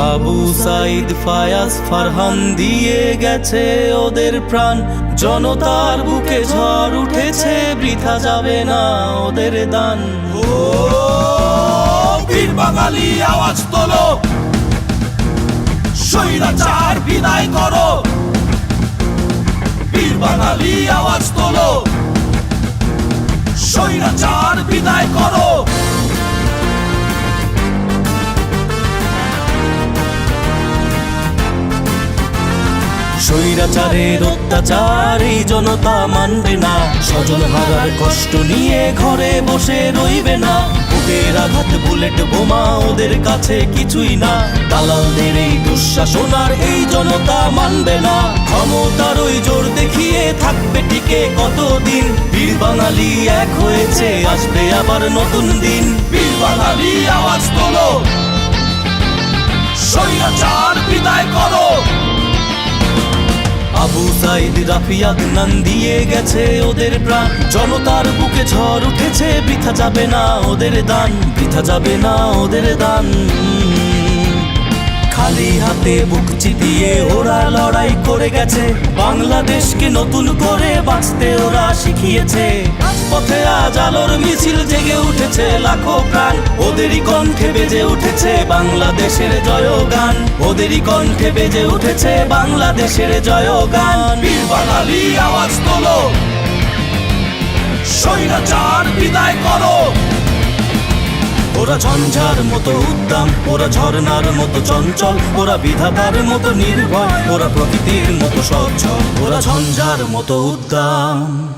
আবু সাইদ ফায়াজ ফারহান দিয়ে গেছে ওদের প্রাণ। জনতার বুকে ঝড় উঠেছে, বৃথা যাবে না ওদের দান। ও, বীর বাঙালি, আওয়াজ তোলো। স্বৈরাচার বিদায় করো। বীর বাঙালি, আওয়াজ তোলো। স্বৈরাচার বিদায় করো। স্বৈরাচারের অত্যাচার, এই জনতা মানবে না। স্বজন হারার কষ্ট নিয়ে ঘরে বসে রইবে না। বুকের আঘাত, বুলেট বোমা ওদের কাছে কিছুই না। দালালদের এই দুঃশাসন আর এই জনতা মানবে না। ক্ষমতার ওই জোর দেখিয়ে থাকবে টিকে কতদিন? বীর বাঙালি এক হয়েছে, আসবে আবার নতুন দিন। বীর বাঙালি আওয়াজ তোলো। আবু সাইদ রাফিয়াদ নান দিয়ে গেছে ওদের প্রাণ। জনতার বুকে ঝড় উঠেছে, বৃথা যাবে না ওদের দান, বৃথা যাবে না ওদের দান। খালি হাতে বুক চিতিয়ে ওরা লড়াই করে গেছে, বাংলাদেশকে নতুন করে বাঁচতে ওরা শিখিয়েছে। পথে আজ আলোর মিছিল জেগে উঠেছে লাখো প্রাণ। ওদেরই কণ্ঠে বেজে উঠেছে বাংলাদেশের জয়গান। ওদেরই কণ্ঠে বেজে উঠেছে বাংলাদেশের জয়গান। বীর বাঙালি, আওয়াজ তোলো। স্বৈরাচার বিদায় করো। ওরা ঝঞ্ঝার মতো উদ্দাম, ওরা ঝর্ণার মতো চঞ্চল, ওরা বিধাতার মতো নির্ভয়, ওরা প্রকৃতির মতো সচ্ছল, ওরা ঝঞ্ঝার মতো উদ্দাম।